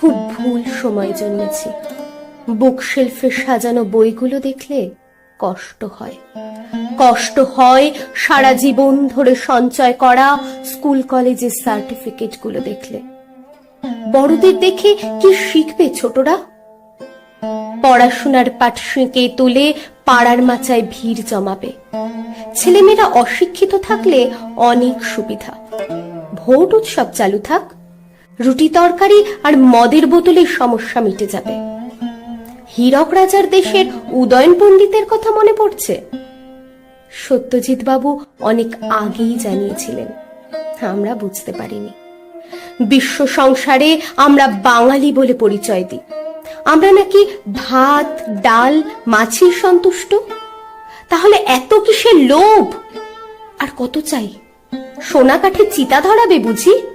ভুল সময় জন্মেছি। বুক শেলফে সাজানো বইগুলো দেখলে কষ্ট হয়। কষ্ট হয় সারা জীবন ধরে সঞ্চয় করা স্কুল কলেজের সার্টিফিকেটগুলো দেখলে। বড়দের দেখে কি শিখবে ছোটরা? পড়াশোনার পাঠ শিঁকে তুলে পাড়ার মাচায় ভিড় জমাবে। ছেলেমেয়েরা অশিক্ষিত থাকলে অনেক সুবিধা। ভোট উৎসব চালু থাক। রুটি তরকারি আর মদের বোতলের সমস্যা মিটে যাবে। হীরক রাজার দেশের উদয়ন পণ্ডিতের কথা মনে পড়ছে। সত্যজিৎ বাবু অনেক আগেই জানিয়েছিলেন। আমরা বুঝতে পারিনি। বিশ্ব সংসারে আমরা বাঙালি বলে পরিচয় দিই। আমরা নাকি ভাত, ডাল, মাছির সন্তুষ্ট? তাহলে এত কিসের লোভ? আর কত চাই? সোনা কাঠে চিতা ধরাবে বুঝি?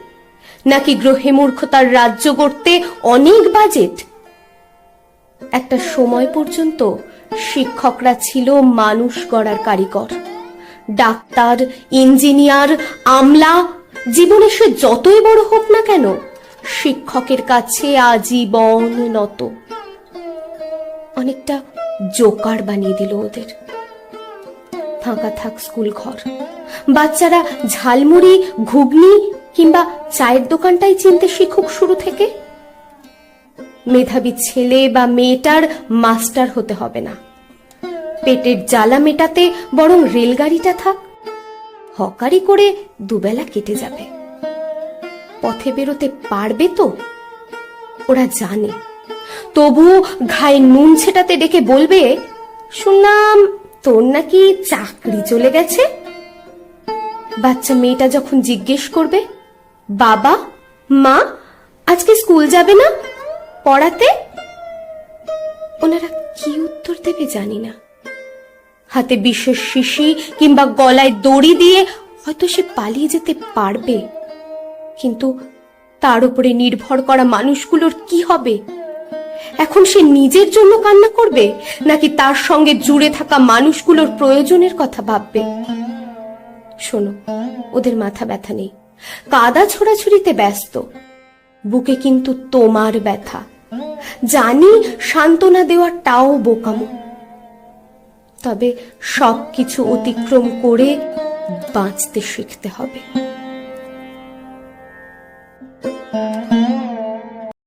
নাকি গ্রহে মূর্খতার রাজ্য করতে অনেক বাজেট? একটা সময় পর্যন্ত শিক্ষকরা ছিল মানুষ গড়ার কারিগর। ডাক্তার, ইঞ্জিনিয়ার, আমলা, জীবনে সে যতই বড় হোক না কেন, শিক্ষকের কাছে আজীবন নত। অনেকটা জোকার বানিয়ে দিল ওদের। ফাঁকা থাক স্কুল ঘর। বাচ্চারা ঝালমুড়ি, ঘুগনি কিংবা চায়ের দোকানটাই চিনতে শিখুক শুরু থেকে? মেধাবী ছেলে বা মেয়েটার মাস্টার হতে হবে না। পেটের জ্বালা মেটাতে বরং রেলগাড়িটা থাক। হকারি করে দুবেলা কেটে যাবে। পথে বেরোতে পারবে তো? ওরা জানে। তবু ঘায়ে নুন ছেটাতে ডেকে বলবে, শুনলাম তোর নাকি চাকরি চলে গেছে? বাচ্চা মেয়েটা যখন জিজ্ঞেস করবে বাবা, মা, আজকে স্কুল যাবে না? পড়াতে? ওনারা কি উত্তর দেবে জানি না। হাতে বিশ্বের শিশি কিংবা গলায় দড়ি দিয়ে হয়তো সে পালিয়ে যেতে পারবে। কিন্তু তার উপরে নির্ভর করা মানুষগুলোর কি হবে? এখন সে নিজের জন্য কান্না করবে, নাকি তার সঙ্গে জুড়ে থাকা মানুষগুলোর প্রয়োজনের কথা ভাববে? শোনো, ওদের মাথা ব্যথা নেই। কাদা ছোড়াছুড়িতে ব্যস্ত। বুকে কিন্তু তোমার ব্যথা। জানি সান্ত্বনা দেওয়াটাও বোকামো। তবে সব কিছু অতিক্রম করে বাঁচতে শিখতে হবে।